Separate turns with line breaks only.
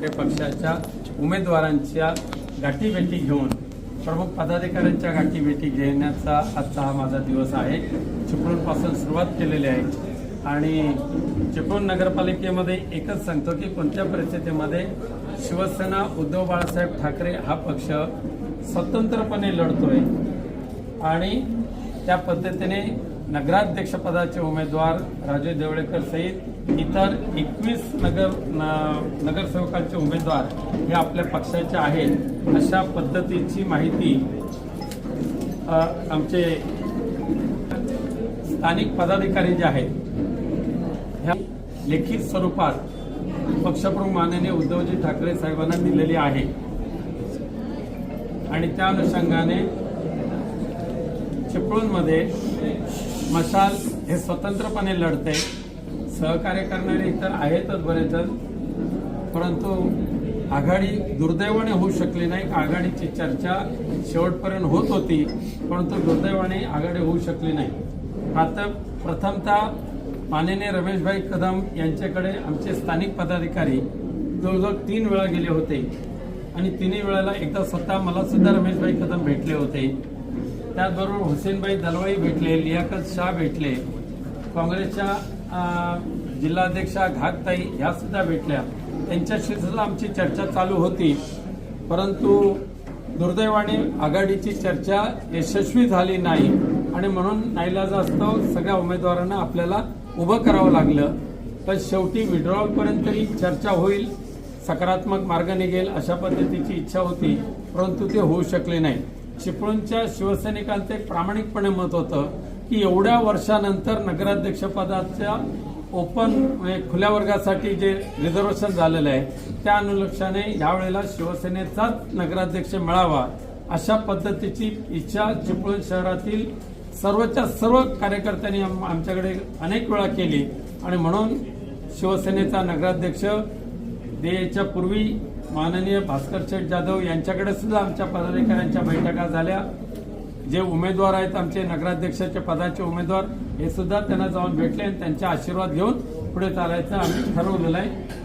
ते पक्षाच्या उमेदवारांच्या गाठीभेटी घेऊन प्रमुख पदाधिकाऱ्यांच्या गाठीभेटी घेण्याचा आजचा हा माझा दिवस आहे. चिपळूणपासून सुरुवात केलेली आहे. आणि चिपळूण नगरपालिकेमध्ये एकच सांगतो की कोणत्या परिस्थितीमध्ये शिवसेना उद्धव बाळासाहेब ठाकरे हा पक्ष स्वतंत्रपणे लढतोय आणि त्या पद्धतीने नगराध्यक्षपदाचे उमेदवार राजू देवळेकर सहित इतर एकवीस नगर न- नगरसेवकांचे उमेदवार हे आपल्या पक्षाचे आहेत. अशा पद्धतीची माहिती आमचे स्थानिक पदाधिकारी जे आहेत ह्या लेखित स्वरूपात पक्षप्रमुख माननीय उद्धवजी ठाकरे साहेबांना दिलेली आहे. आणि त्या अनुषंगाने चिपळूणमध्ये मशाल हे स्वतंत्रपणे लढते सहकार्य करणारे इतर आहेतच बरेच जण परंतु आघाडी दुर्दैवाने होऊ शकली नाही. आघाडीची चर्चा शेवटपर्यंत होत होती परंतु दुर्दैवाने आघाडी होऊ शकली नाही. आता प्रथमतः माननीय रमेशभाई कदम यांच्याकडे आमचे स्थानिक पदाधिकारी जवळजवळ तीन वेळा गेले होते. आणि तिन्ही वेळेला एकदा स्वतः मला सुद्धा रमेशभाई कदम भेटले होते. त्याचबरोबर हुसेनभाई दलवाई भेटले लियाकत शाह भेटले काँग्रेसच्या जिल्हाध्यक्षा घागताई ह्या सुद्धा भेटल्या. त्यांच्याशी सुद्धा आमची चर्चा चालू होती. परंतु दुर्दैवाने आघाडीची चर्चा यशस्वी झाली नाही. आणि म्हणून नाईलाजास्तव सगळ्या उमेदवारांना आपल्याला उभं करावं लागलं. पण शेवटी विड्रॉलपर्यंत तरी चर्चा होईल सकारात्मक मार्ग निघेल अशा पद्धतीची इच्छा होती परंतु ते होऊ शकले नाही. चिपळूणच्या शिवसैनिकांचं एक प्रामाणिकपणे मत होतं की एवढ्या वर्षानंतर नगराध्यक्षपदाच्या ओपन म्हणजे खुल्या वर्गासाठी जे रिझर्वेशन झालेलं आहे त्या अनुलक्षाने यावेळेला शिवसेनेचाच नगराध्यक्ष मिळावा अशा पद्धतीची इच्छा चिपळूण शहरातील सर्वच्या सर्व कार्यकर्त्यांनी आमच्याकडे अनेक वेळा केली. आणि म्हणून शिवसेनेचा नगराध्यक्ष देच्या पूर्वी माननीय भास्कर शेठ जाधव यांच्याकडे सुद्धा आमच्या पदाधिकाऱ्यांच्या बैठका झाल्या. जे उमेदवार आहेत आमचे नगराध्यक्षाचे पदाचे उमेदवार हे सुद्धा त्यांना जाऊन भेटले आणि त्यांचे आशीर्वाद घेऊन पुढे चालायचं आम्ही ठरवलेलं आहे.